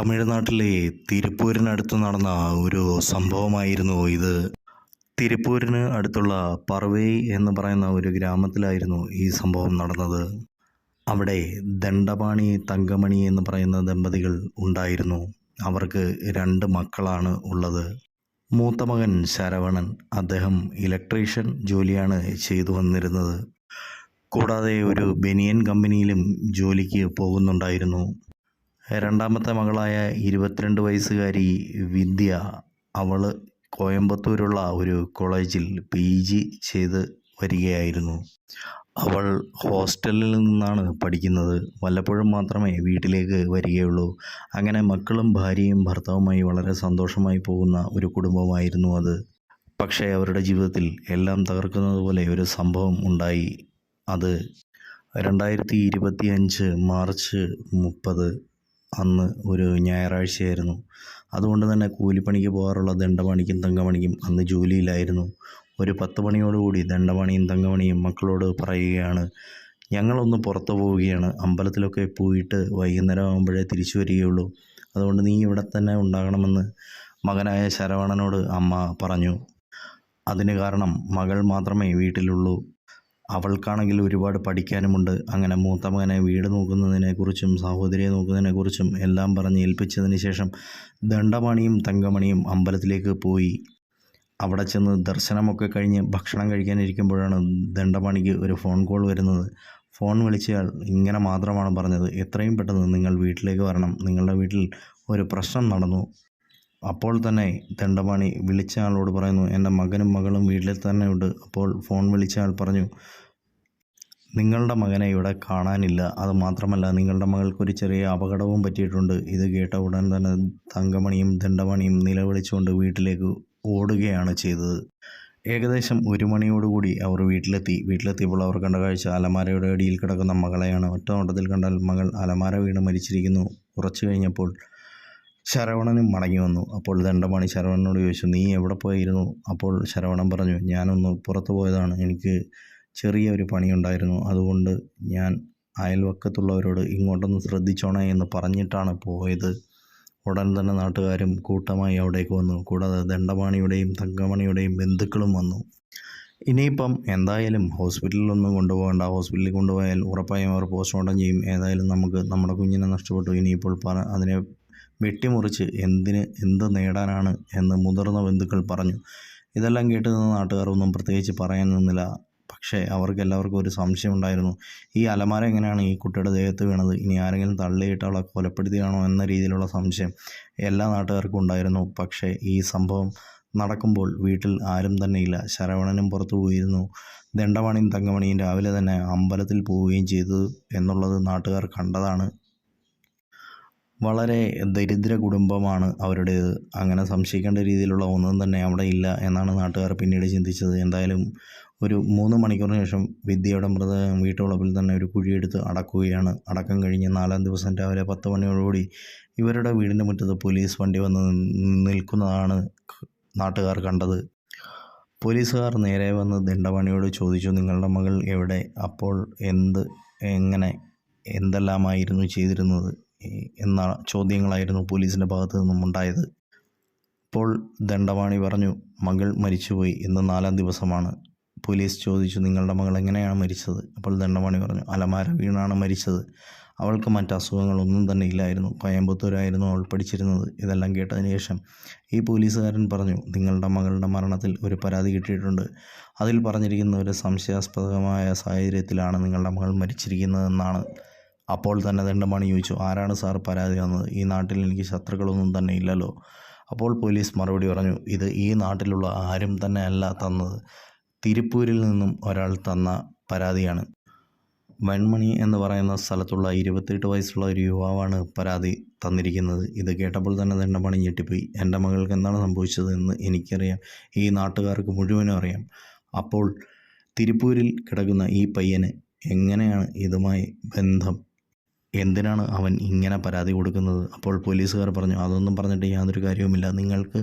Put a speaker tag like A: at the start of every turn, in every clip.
A: തമിഴ്നാട്ടിലെ തിരുപ്പൂരിനടുത്ത് നടന്ന ഒരു സംഭവമായിരുന്നു ഇത്. തിരുപ്പൂരിന് അടുത്തുള്ള പറവൈ എന്ന് പറയുന്ന ഒരു ഗ്രാമത്തിലായിരുന്നു ഈ സംഭവം നടന്നത്. അവിടെ ദണ്ഡപാണി തങ്കമണി എന്ന് പറയുന്ന ദമ്പതികൾ ഉണ്ടായിരുന്നു. അവർക്ക് രണ്ട് മക്കളാണ് ഉള്ളത്. മൂത്ത മകൻ ശരവണൻ അദ്ദേഹം ഇലക്ട്രീഷ്യൻ ജോലിയാണ് ചെയ്തു വന്നിരുന്നത്. കൂടാതെ ഒരു ബനിയൻ കമ്പനിയിലും ജോലിക്ക് പോകുന്നുണ്ടായിരുന്നു. രണ്ടാമത്തെ മകളായ ഇരുപത്തിരണ്ട് വയസ്സുകാരി വിദ്യ അവൾ കോയമ്പത്തൂരുള്ള ഒരു കോളേജിൽ പി ജി ചെയ്ത് വരികയായിരുന്നു. അവൾ ഹോസ്റ്റലിൽ നിന്നാണ് പഠിക്കുന്നത്. വല്ലപ്പോഴും മാത്രമേ വീട്ടിലേക്ക് വരികയുള്ളൂ. അങ്ങനെ മക്കളും ഭാര്യയും ഭർത്താവുമായി വളരെ സന്തോഷമായി പോകുന്ന ഒരു കുടുംബമായിരുന്നു അത്. പക്ഷേ അവരുടെ ജീവിതത്തിൽ എല്ലാം തകർക്കുന്നത് പോലെ ഒരു സംഭവം ഉണ്ടായി. അത് രണ്ടായിരത്തി ഇരുപത്തി അഞ്ച് മാർച്ച് മുപ്പത് അന്ന് ഒരു ഞായറാഴ്ചയായിരുന്നു. അതുകൊണ്ട് തന്നെ കൂലിപ്പണിക്ക് പോകാറുള്ള ദണ്ഡപണിക്കും തങ്കമണിക്കും അന്ന് ജോലിയിലായിരുന്നു ഒരു പത്ത് മണിയോടുകൂടി ദണ്ഡപണിയും തങ്കമണിയും മക്കളോട് പറയുകയാണ് ഞങ്ങളൊന്ന് പുറത്തു പോവുകയാണ്. അമ്പലത്തിലൊക്കെ പോയിട്ട് വൈകുന്നേരം ആകുമ്പോഴേ തിരിച്ചു വരികയുള്ളൂ. അതുകൊണ്ട് നീ ഇവിടെ തന്നെ ഉണ്ടാകണമെന്ന് മകനായ ശരവണനോട് അമ്മ പറഞ്ഞു. അതിന് കാരണം മകൾ മാത്രമേ വീട്ടിലുള്ളൂ. അവൾക്കാണെങ്കിൽ ഒരുപാട് പഠിക്കാനുമുണ്ട്. അങ്ങനെ മൂത്ത മകനെ വീട് നോക്കുന്നതിനെക്കുറിച്ചും സഹോദരിയെ നോക്കുന്നതിനെക്കുറിച്ചും എല്ലാം പറഞ്ഞ് ഏൽപ്പിച്ചതിന് ശേഷം ദണ്ഡമണിയും തങ്കമണിയും അമ്പലത്തിലേക്ക് പോയി. അവിടെ ചെന്ന് ദർശനമൊക്കെ കഴിഞ്ഞ് ഭക്ഷണം കഴിക്കാനിരിക്കുമ്പോഴാണ് ദണ്ഡമണിക്ക് ഒരു ഫോൺ കോൾ വരുന്നത്. ഫോൺ വിളിച്ചയാൾ ഇങ്ങനെ മാത്രമാണ് പറഞ്ഞത്. എത്രയും പെട്ടെന്ന് നിങ്ങൾ വീട്ടിലേക്ക് വരണം. നിങ്ങളുടെ വീട്ടിൽ ഒരു പ്രശ്നം നടന്നു. അപ്പോൾ തന്നെ ദണ്ഡപാണി വിളിച്ച ആളോട് പറയുന്നു എന്റെ മകനും മകളും വീട്ടിൽ തന്നെ ഉണ്ട് അപ്പോൾ ഫോൺ വിളിച്ച ആൾ പറഞ്ഞു നിങ്ങളുടെ മകനെ ഇവിടെ കാണാനില്ല. അത് മാത്രമല്ല നിങ്ങളുടെ മകൾക്കൊരു ചെറിയ അപകടവും പറ്റിയിട്ടുണ്ട്. ഇത് കേട്ട ഉടൻ തന്നെ തങ്കമണിയും ദണ്ഡമണിയും നിലവിളിച്ചുകൊണ്ട് വീട്ടിലേക്ക് ഓടുകയാണ് ചെയ്തത്. ഏകദേശം ഒരു മണിയോടുകൂടി അവർ വീട്ടിലെത്തി. വീട്ടിലെത്തിയപ്പോൾ അവർ കണ്ട കാഴ്ച അലമാരയുടെ അടിയിൽ കിടക്കുന്ന മകളെയാണ്. ഒറ്റ നോട്ടത്തിൽ കണ്ടാൽ മകൾ അലമാര വീണ് മരിച്ചിരിക്കുന്നു. കുറച്ചു കഴിഞ്ഞപ്പോൾ ശരവണനും മടങ്ങി വന്നു. അപ്പോൾ ദണ്ഡമാണി ശരവണനോട് ചോദിച്ചു നീ എവിടെ പോയിരുന്നു? അപ്പോൾ ശരവണൻ പറഞ്ഞു ഞാനൊന്ന് പുറത്തു പോയതാണ്. എനിക്ക് ചെറിയ ഒരു പണിയുണ്ടായിരുന്നു. അതുകൊണ്ട് ഞാൻ അയൽവക്കത്തുള്ളവരോട് ഇങ്ങോട്ടൊന്ന് ശ്രദ്ധിച്ചോണേ എന്ന് പറഞ്ഞിട്ടാണ് പോയത്. ഉടൻ തന്നെ നാട്ടുകാരും കൂട്ടമായി അവിടേക്ക് വന്നു. കൂടാതെ ദണ്ഡമാണിയുടെയും തങ്കമണിയുടെയും ബന്ധുക്കളും വന്നു. ഇനിയിപ്പം എന്തായാലും ഹോസ്പിറ്റലിലൊന്നും കൊണ്ടുപോകണ്ട. ഹോസ്പിറ്റലിൽ കൊണ്ടുപോയാൽ ഉറപ്പായും അവർ പോസ്റ്റ്മോർട്ടം ചെയ്യും. ഏതായാലും നമുക്ക് നമ്മുടെ കുഞ്ഞിനെ നഷ്ടപ്പെട്ടു. ഇനിയിപ്പോൾ പറ അതിനെ വെട്ടിമുറിച്ച് എന്തിന് എന്ത് നേടാനാണ് എന്ന് മുതിർന്ന ബന്ധുക്കൾ പറഞ്ഞു. ഇതെല്ലാം കേട്ട് നിന്ന നാട്ടുകാർ ഒന്നും പ്രത്യേകിച്ച് പറയാൻ നിന്നില്ല. പക്ഷേ അവർക്ക് എല്ലാവർക്കും ഒരു സംശയം ഉണ്ടായിരുന്നു. ഈ അലമാര എങ്ങനെയാണ് ഈ കുട്ടിയുടെ ദേഹത്ത് വീണത്? ഇനി ആരെങ്കിലും തള്ളിയിട്ട് അവളെ കൊലപ്പെടുത്തിയാണോ എന്ന രീതിയിലുള്ള സംശയം എല്ലാ നാട്ടുകാർക്കും ഉണ്ടായിരുന്നു. പക്ഷേ ഈ സംഭവം നടക്കുമ്പോൾ വീട്ടിൽ ആരും തന്നെ ഇല്ല ശരവണനും പുറത്തു പോയിരുന്നു. ദണ്ഡമണിയും തങ്കമണിയും രാവിലെ തന്നെ അമ്പലത്തിൽ പോവുകയും ചെയ്തു എന്നുള്ളത് നാട്ടുകാർ കണ്ടതാണ്. വളരെ ദരിദ്ര കുടുംബമാണ് അവരുടേത്. അങ്ങനെ സംശയിക്കേണ്ട രീതിയിലുള്ള ഒന്നും തന്നെ അവിടെ ഇല്ല എന്നാണ് നാട്ടുകാർ പിന്നീട് ചിന്തിച്ചത്. എന്തായാലും ഒരു മൂന്ന് മണിക്കൂറിന് ശേഷം വിദ്യയുടെ മൃതദേഹം വീട്ടുവളപ്പിൽ തന്നെ ഒരു കുഴിയെടുത്ത് അടക്കുകയാണ്. അടക്കം കഴിഞ്ഞ് നാലാം ദിവസം രാവിലെ പത്ത് മണിയോടുകൂടി ഇവരുടെ വീടിന്റെ മുറ്റത്ത് പോലീസ് വണ്ടി വന്ന് നിൽക്കുന്നതാണ് നാട്ടുകാർ കണ്ടത്. പോലീസുകാർ നേരെ വന്ന് ദണ്ഡപണിയോട് ചോദിച്ചു നിങ്ങളുടെ മകൾ എവിടെ? അപ്പോൾ എന്ത് എങ്ങനെ എന്തെല്ലാമായിരുന്നു ചെയ്തിരുന്നത്? എന്ന ചോദ്യങ്ങളായിരുന്നു പോലീസിന്റെ ഭാഗത്തു നിന്നും ഉണ്ടായത്. അപ്പോൾ ദണ്ഡവാണി പറഞ്ഞു മകൾ മരിച്ചുപോയി ഇന്ന് നാലാം ദിവസമാണ്. പോലീസ് ചോദിച്ചു നിങ്ങളുടെ മകൾ എങ്ങനെയാണ് മരിച്ചത്? അപ്പോൾ ദണ്ഡവാണി പറഞ്ഞു അലമാര വീണാണ് മരിച്ചത്. അവൾക്ക് മറ്റ് അസുഖങ്ങളൊന്നും തന്നെ ഇല്ലായിരുന്നു. കോയമ്പത്തൂരായിരുന്നു അവൾ പഠിച്ചിരുന്നത്. ഇതെല്ലാം കേട്ടതിന് ശേഷം ഈ പോലീസുകാരൻ പറഞ്ഞു നിങ്ങളുടെ മകളുടെ മരണത്തിൽ ഒരു പരാതി കിട്ടിയിട്ടുണ്ട്. അതിൽ പറഞ്ഞിരിക്കുന്ന ഒരു സംശയാസ്പദമായ സാഹചര്യത്തിലാണ് നിങ്ങളുടെ മകൾ മരിച്ചിരിക്കുന്നതെന്നാണ്. അപ്പോൾ തന്നെ ദണ്ഡമണി ചോദിച്ചു ആരാണ് സാർ പരാതി തന്നത് ഈ നാട്ടിൽ എനിക്ക് ശത്രുക്കളൊന്നും തന്നെ ഇല്ലല്ലോ. അപ്പോൾ പോലീസ് മറുപടി പറഞ്ഞു ഇത് ഈ നാട്ടിലുള്ള ആരും തന്നെ അല്ല തന്നത്. തിരുപ്പൂരിൽ നിന്നും ഒരാൾ തന്ന പരാതിയാണ്. വെൺമണി എന്ന് പറയുന്ന സ്ഥലത്തുള്ള ഇരുപത്തെട്ട് വയസ്സുള്ള ഒരു യുവാവാണ് പരാതി തന്നിരിക്കുന്നത്. ഇത് കേട്ടപ്പോൾ തന്നെ ദണ്ഡമണി ഞെട്ടിപ്പോയി. എന്റെ മകൾക്ക് എന്താണ് സംഭവിച്ചത് എന്ന് എനിക്കറിയാം. ഈ നാട്ടുകാർക്ക് മുഴുവനും അറിയാം. അപ്പോൾ തിരുപ്പൂരിൽ കിടക്കുന്ന ഈ പയ്യന് എങ്ങനെയാണ് ഇതുമായി ബന്ധം എന്തിനാണ് അവൻ ഇങ്ങനെ പരാതി കൊടുക്കുന്നത്? അപ്പോൾ പോലീസുകാർ പറഞ്ഞു അതൊന്നും പറഞ്ഞിട്ട് യാതൊരു കാര്യവുമില്ല. നിങ്ങൾക്ക്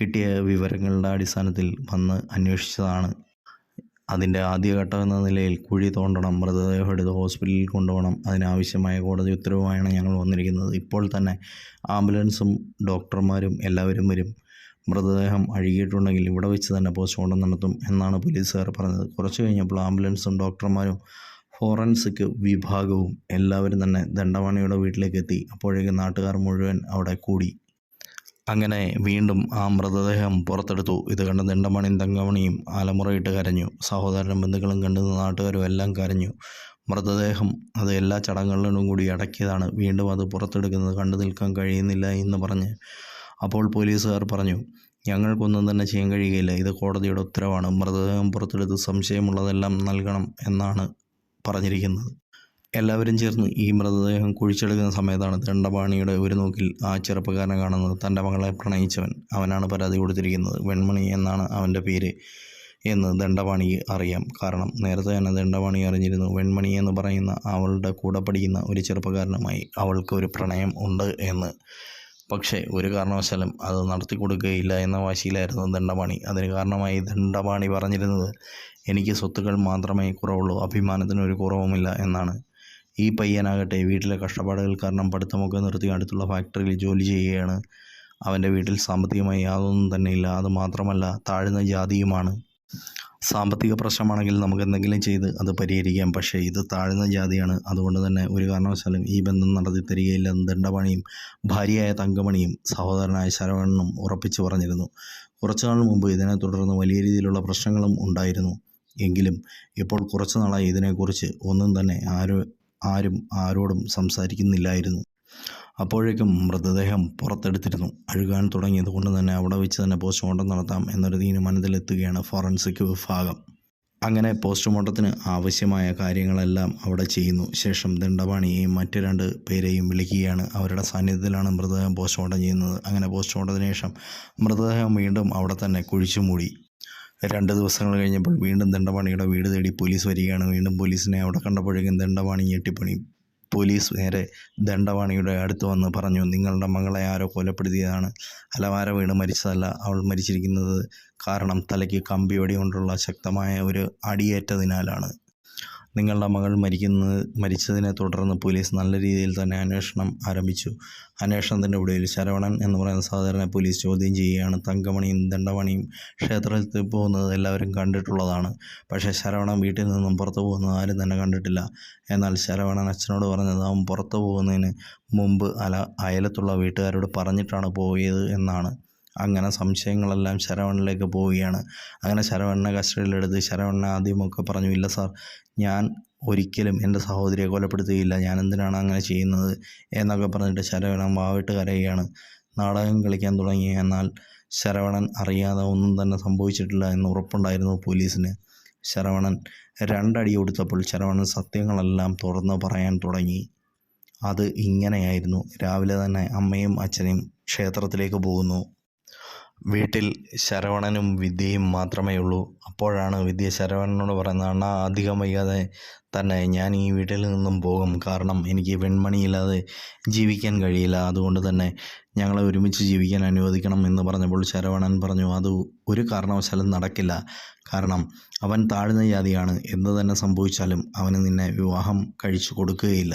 A: കിട്ടിയ വിവരങ്ങളുടെ അടിസ്ഥാനത്തിൽ വന്ന് അന്വേഷിച്ചതാണ്. അതിന്റെ ആദ്യഘട്ടം എന്ന നിലയിൽ കുഴി തോണ്ടണം മൃതദേഹം എടുത്ത് ഹോസ്പിറ്റലിൽ കൊണ്ടുപോകണം. അതിനാവശ്യമായ കോടതി ഉത്തരവുമായാണ് ഞങ്ങൾ വന്നിരിക്കുന്നത്. ഇപ്പോൾ തന്നെ ആംബുലൻസും ഡോക്ടർമാരും എല്ലാവരും വരും. മൃതദേഹം അഴുകിയിട്ടുണ്ടെങ്കിൽ ഇവിടെ വെച്ച് തന്നെ പോസ്റ്റ്മോർട്ടം നടത്തും എന്നാണ് പോലീസുകാർ പറഞ്ഞത്. കുറച്ച് കഴിഞ്ഞപ്പോൾ ആംബുലൻസും ഡോക്ടർമാരും ഫോറൻസിക് വിഭാഗവും എല്ലാവരും തന്നെ ദണ്ഡവാണിയുടെ വീട്ടിലേക്ക് എത്തി അപ്പോഴേക്കും നാട്ടുകാർ മുഴുവൻ അവിടെ കൂടി. അങ്ങനെ വീണ്ടും ആ മൃതദേഹം പുറത്തെടുത്തു. ഇത് കണ്ട ദണ്ഡമണിയും തങ്കമണിയും ആലമുറയിട്ട് കരഞ്ഞു. സഹോദരനും ബന്ധുക്കളും കണ്ടു. നാട്ടുകാരും എല്ലാം കരഞ്ഞു. മൃതദേഹം അത് എല്ലാ ചടങ്ങുകളിലും കൂടി അടക്കിയതാണ്. വീണ്ടും അത് പുറത്തെടുക്കുന്നത് കണ്ടു നിൽക്കാൻ കഴിയുന്നില്ല എന്ന് പറഞ്ഞ് അപ്പോൾ പോലീസുകാർ പറഞ്ഞു ഞങ്ങൾക്കൊന്നും തന്നെ ചെയ്യാൻ കഴിയുകയില്ല. ഇത് കോടതിയുടെ ഉത്തരവാണ്. മൃതദേഹം പുറത്തെടുത്ത് സംശയമുള്ളതെല്ലാം നൽകണം എന്നാണ് പറഞ്ഞിരിക്കുന്നത്. എല്ലാവരും ചേർന്ന് ഈ മൃതദേഹം കുഴിച്ചെടുക്കുന്ന സമയത്താണ് ദണ്ഡപാണിയുടെ ഒരു നോക്കിൽ ആ ചെറുപ്പക്കാരനെ കാണുന്നത്. തന്റെ മകളെ പ്രണയിച്ചവൻ. അവനാണ് പരാതി കൊടുത്തിരിക്കുന്നത്. വെൺമണി എന്നാണ് അവന്റെ പേര് എന്ന് ദണ്ഡപാണിക്ക് അറിയാം. കാരണം നേരത്തെ തന്നെ ദണ്ഡപാണി അറിഞ്ഞിരുന്നു. വെൺമണി എന്ന് പറയുന്ന അവളുടെ കൂടെ പഠിക്കുന്ന ഒരു ചെറുപ്പക്കാരനുമായി അവൾക്ക് ഒരു പ്രണയം ഉണ്ട് എന്ന്. പക്ഷേ ഒരു കാരണവശാലും അത് നടത്തി കൊടുക്കുകയില്ല എന്ന വാശിയിലായിരുന്നു ദണ്ഡപാണി. അതിന് കാരണമായി ദണ്ഡപാണി പറഞ്ഞിരുന്നത് എനിക്ക് സ്വത്തുക്കൾ മാത്രമേ കുറവുള്ളൂ അഭിമാനത്തിന് ഒരു കുറവുമില്ല എന്നാണ്. ഈ പയ്യനാകട്ടെ വീട്ടിലെ കഷ്ടപ്പാടുകൾ കാരണം പഠിത്തമൊക്കെ നിർത്തി അടുത്തുള്ള ഫാക്ടറിയിൽ ജോലി ചെയ്യുകയാണ്. അവന്റെ വീട്ടിൽ സാമ്പത്തികമായി യാതൊന്നും തന്നെ ഇല്ല അത് മാത്രമല്ല താഴ്ന്ന ജാതിയുമാണ്. സാമ്പത്തിക പ്രശ്നമാണെങ്കിൽ നമുക്ക് എന്തെങ്കിലും ചെയ്ത് അത് പരിഹരിക്കാം. പക്ഷേ ഇത് താഴ്ന്ന ജാതിയാണ്. അതുകൊണ്ട് തന്നെ ഒരു കാരണവശാലും ഈ ബന്ധം നടത്തി തരികയില്ലെന്ന് ദണ്ഡമണിയും ഭാര്യയായ തങ്കമണിയും സഹോദരനായ ശരവണനും ഉറപ്പിച്ചു പറഞ്ഞിരുന്നു. കുറച്ചു നാൾ മുമ്പ് ഇതിനെ തുടർന്ന് വലിയ രീതിയിലുള്ള പ്രശ്നങ്ങളും ഉണ്ടായിരുന്നു. എങ്കിലും ഇപ്പോൾ കുറച്ചു നാളായി ഇതിനെക്കുറിച്ച് ഒന്നും തന്നെ ആരും ആരും ആരോടും സംസാരിക്കുന്നില്ലായിരുന്നു. അപ്പോഴേക്കും മൃതദേഹം പുറത്തെടുത്തിരുന്നു. അഴുകാൻ തുടങ്ങിയത് കൊണ്ട് തന്നെ അവിടെ വെച്ച് തന്നെ പോസ്റ്റ്മോർട്ടം നടത്താം എന്നൊരു തീരുമാനത്തിലെത്തുകയാണ് ഫോറൻസിക് വിഭാഗം. അങ്ങനെ പോസ്റ്റ്മോർട്ടത്തിന് ആവശ്യമായ കാര്യങ്ങളെല്ലാം അവിടെ ചെയ്യുന്നു. ശേഷം ദണ്ഡപാണിയെയും മറ്റ് രണ്ട് പേരെയും വിളിക്കുകയാണ്. അവരുടെ സാന്നിധ്യത്തിലാണ് മൃതദേഹം പോസ്റ്റ്മോർട്ടം ചെയ്യുന്നത്. അങ്ങനെ പോസ്റ്റ്മോർട്ടത്തിന് ശേഷം മൃതദേഹം വീണ്ടും അവിടെ തന്നെ കുഴിച്ചു മൂടി. രണ്ട് ദിവസങ്ങൾ കഴിഞ്ഞപ്പോൾ വീണ്ടും ദണ്ഡപാണിയുടെ വീട് തേടി പോലീസ് വരികയാണ്. വീണ്ടും പോലീസിനെ അവിടെ കണ്ടപ്പോഴേക്കും ദണ്ഡപാണി ഞെട്ടിപ്പണി. പോലീസ് നേരെ ദണ്ഡവാണിയുടെ അടുത്ത് വന്ന് പറഞ്ഞു നിങ്ങളുടെ മകളെ ആരോ കൊലപ്പെടുത്തിയതാണ്. അലവാര വീണ് മരിച്ചതല്ല. അവൾ മരിച്ചിരിക്കുന്നത് കാരണം തലയ്ക്ക് കമ്പിവടി കൊണ്ടുള്ള ശക്തമായ ഒരു അടിയേറ്റതിനാലാണ്. നിങ്ങളുടെ മകൾ മരിക്കുന്നത് മരിച്ചതിനെ തുടർന്ന് പോലീസ് നല്ല രീതിയിൽ തന്നെ അന്വേഷണം ആരംഭിച്ചു. അന്വേഷണത്തിന്റെ ഒടുവിൽ ശരവണൻ എന്ന് പറയുന്ന സാധാരണ പോലീസ് ചോദ്യം ചെയ്യുകയാണ്. തങ്കമണിയും ദണ്ഡമണിയും ക്ഷേത്രത്തിൽ പോകുന്നത് എല്ലാവരും കണ്ടിട്ടുള്ളതാണ്. പക്ഷേ ശരവണൻ വീട്ടിൽ നിന്നും പുറത്തു പോകുന്നത് ആരും തന്നെ കണ്ടിട്ടില്ല. എന്നാൽ ശരവണൻ അച്ഛനോട് പറഞ്ഞത് അവൻ പുറത്തു പോകുന്നതിന് മുമ്പ് അല അയലത്തുള്ള വീട്ടുകാരോട് പറഞ്ഞിട്ടാണ് പോയത് എന്നാണ്. അങ്ങനെ സംശയങ്ങളെല്ലാം ശരവണിലേക്ക് പോവുകയാണ്. അങ്ങനെ ശരവണ്ണ കസ്റ്റഡിയിലെടുത്ത് ശരവണ്ണ ആദ്യമൊക്കെ പറഞ്ഞു ഇല്ല സാർ ഞാൻ ഒരിക്കലും എന്റെ സഹോദരിയെ കൊലപ്പെടുത്തുകയില്ല. ഞാൻ എന്തിനാണ് അങ്ങനെ ചെയ്യുന്നത്? എന്നൊക്കെ പറഞ്ഞിട്ട് ശരവണൻ വാവിട്ട് കരയുകയാണ്. നാടകം കളിക്കാൻ തുടങ്ങി. എന്നാൽ ശരവണൻ അറിയാതെ ഒന്നും തന്നെ സംഭവിച്ചിട്ടില്ല എന്ന് ഉറപ്പുണ്ടായിരുന്നു പോലീസിന്. ശരവണൻ രണ്ടടി കൊടുത്തപ്പോൾ ശരവണൻ സത്യങ്ങളെല്ലാം തുറന്ന് പറയാൻ തുടങ്ങി. അത് ഇങ്ങനെയായിരുന്നു. രാവിലെ തന്നെ അമ്മയും അച്ഛനും ക്ഷേത്രത്തിലേക്ക് പോകുന്നു. വീട്ടിൽ ശരവണനും വിദ്യയും മാത്രമേ ഉള്ളൂ. അപ്പോഴാണ് വിദ്യ ശരവണനോട് പറയുന്നത് അണ്ണാ അധികം വൈകാതെ തന്നെ ഞാൻ ഈ വീട്ടിൽ നിന്നും പോകും. കാരണം എനിക്ക് വെൺമണിയില്ലാതെ ജീവിക്കാൻ കഴിയില്ല. അതുകൊണ്ട് തന്നെ ഞങ്ങളെ ഒരുമിച്ച് ജീവിക്കാൻ അനുവദിക്കണം എന്ന് പറഞ്ഞപ്പോൾ ശരവണൻ പറഞ്ഞു അത് ഒരു കാരണവശാലും നടക്കില്ല. കാരണം അവൻ താഴ്ന്ന ജാതിയാണ്. എന്ത് തന്നെ സംഭവിച്ചാലും അവന് നിന്നെ വിവാഹം കഴിച്ചു കൊടുക്കുകയില്ല.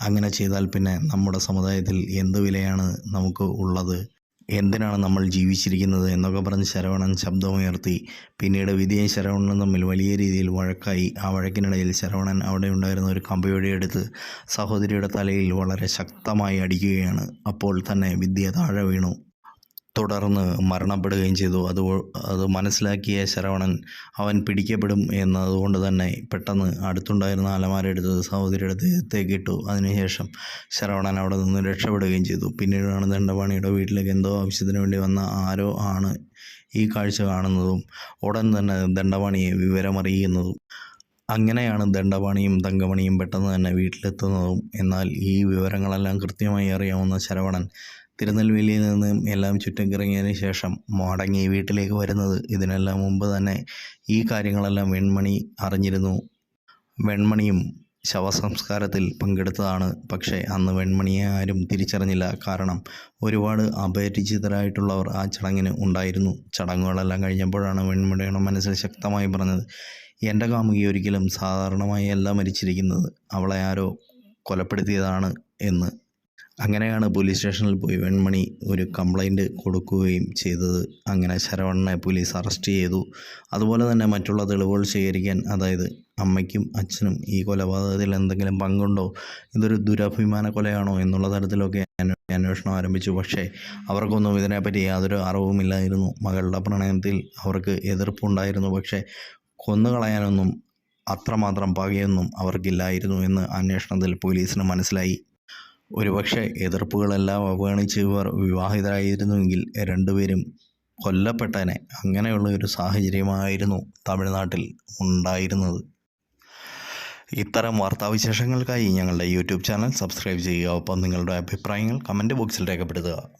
A: അങ്ങനെ ചെയ്താൽ പിന്നെ നമ്മുടെ സമുദായത്തിൽ എന്ത് വിലയാണ് നമുക്ക് ഉള്ളത്? എന്തിനാണ് നമ്മൾ ജീവിച്ചിരിക്കുന്നത് എന്നൊക്കെ പറഞ്ഞ് ശരവണൻ ശബ്ദമുയർത്തി. പിന്നീട് വിധിയും ശരവണനും തമ്മിൽ വലിയ രീതിയിൽ വഴക്കായി. ആ വഴക്കിനിടയിൽ ശരവണൻ അവിടെ ഉണ്ടായിരുന്ന ഒരു കമ്പിവടി എടുത്ത് സഹോദരിയുടെ തലയിൽ വളരെ ശക്തമായി അടിക്കുകയാണ്. അപ്പോൾ തന്നെ വിദ്യ താഴെ വീണു. തുടർന്ന് മരണപ്പെടുകയും ചെയ്തു. അത് അത് മനസ്സിലാക്കിയ ശരവണൻ അവൻ പിടിക്കപ്പെടും എന്നതുകൊണ്ട് തന്നെ പെട്ടെന്ന് അടുത്തുണ്ടായിരുന്ന അലമാര എടുത്ത് സഹോദരിയുടെ ദേഹത്തേക്ക് ഇട്ടു. അതിനുശേഷം ശരവണൻ അവിടെ നിന്ന് രക്ഷപ്പെടുകയും ചെയ്തു. പിന്നീടാണ് ദണ്ഡപാണിയുടെ വീട്ടിലേക്ക് എന്തോ ആവശ്യത്തിന് വേണ്ടി വന്ന ആരോ ആണ് ഈ കാഴ്ച കാണുന്നതും ഉടൻ തന്നെ ദണ്ഡപാണിയെ വിവരമറിയുന്നതും. അങ്ങനെയാണ് ദണ്ഡപാണിയും തങ്കമണിയും പെട്ടെന്ന് തന്നെ വീട്ടിലെത്തുന്നതും. എന്നാൽ ഈ വിവരങ്ങളെല്ലാം കൃത്യമായി അറിയാവുന്ന ശരവണൻ തിരുനെൽവേലിയിൽ നിന്നും എല്ലാം ചുറ്റും കറങ്ങിയതിന് ശേഷം മടങ്ങി വീട്ടിലേക്ക് വരുന്നത് ഇതിനെല്ലാം മുമ്പ് തന്നെ ഈ കാര്യങ്ങളെല്ലാം വെൺമണി അറിഞ്ഞിരുന്നു. വെൺമണിയും ശവസംസ്കാരത്തിൽ പങ്കെടുത്തതാണ്. പക്ഷേ അന്ന് വെൺമണിയെ ആരും തിരിച്ചറിഞ്ഞില്ല. കാരണം ഒരുപാട് അപരിചിതരായിട്ടുള്ളവർ ആ ചടങ്ങിന് ഉണ്ടായിരുന്നു. ചടങ്ങുകളെല്ലാം കഴിഞ്ഞപ്പോഴാണ് വെൺമണിയുടെ മനസ്സിൽ ശക്തമായി പറഞ്ഞത് എന്റെ കാമുകി ഒരിക്കലും സാധാരണമായി അല്ല മരിച്ചിരിക്കുന്നത്. അവളെ ആരോ കൊലപ്പെടുത്തിയതാണ് എന്ന്. അങ്ങനെയാണ് പോലീസ് സ്റ്റേഷനിൽ പോയി വെൺമണി ഒരു കംപ്ലൈന്റ് കൊടുക്കുകയും ചെയ്തത്. അങ്ങനെ ശരവണനെ പോലീസ് അറസ്റ്റ് ചെയ്തു. അതുപോലെ തന്നെ മറ്റുള്ള തെളിവുകൾ ശേഖരിക്കാൻ അതായത് അമ്മയ്ക്കും അച്ഛനും ഈ കൊലപാതകത്തിൽ എന്തെങ്കിലും പങ്കുണ്ടോ? ഇതൊരു ദുരഭിമാന കൊലയാണോ എന്നുള്ള തരത്തിലൊക്കെ അന്വേഷണം ആരംഭിച്ചു. പക്ഷേ അവർക്കൊന്നും ഇതിനെപ്പറ്റി യാതൊരു അറിവുമില്ലായിരുന്നു. മകളുടെ പ്രണയത്തിൽ അവർക്ക് എതിർപ്പുണ്ടായിരുന്നു. പക്ഷേ കൊന്നുകളയാനൊന്നും അത്രമാത്രം പകയൊന്നും അവർക്കില്ലായിരുന്നു എന്ന് അന്വേഷണത്തിൽ പോലീസിന് മനസ്സിലായി. ഒരുപക്ഷെ എതിർപ്പുകളെല്ലാം അവഗണിച്ച് ഇവർ വിവാഹിതരായിരുന്നുവെങ്കിൽ രണ്ടുപേരും കൊല്ലപ്പെട്ടനെ അങ്ങനെയുള്ള ഒരു സാഹചര്യമായിരുന്നു തമിഴ്നാട്ടിൽ ഉണ്ടായിരുന്നത്. ഇത്തരം വാർത്താവിശേഷങ്ങൾക്കായി ഞങ്ങളുടെ യൂട്യൂബ് ചാനൽ സബ്സ്ക്രൈബ് ചെയ്യുക. ഒപ്പം നിങ്ങളുടെ അഭിപ്രായങ്ങൾ കമന്റ് ബോക്സിൽ രേഖപ്പെടുത്തുക.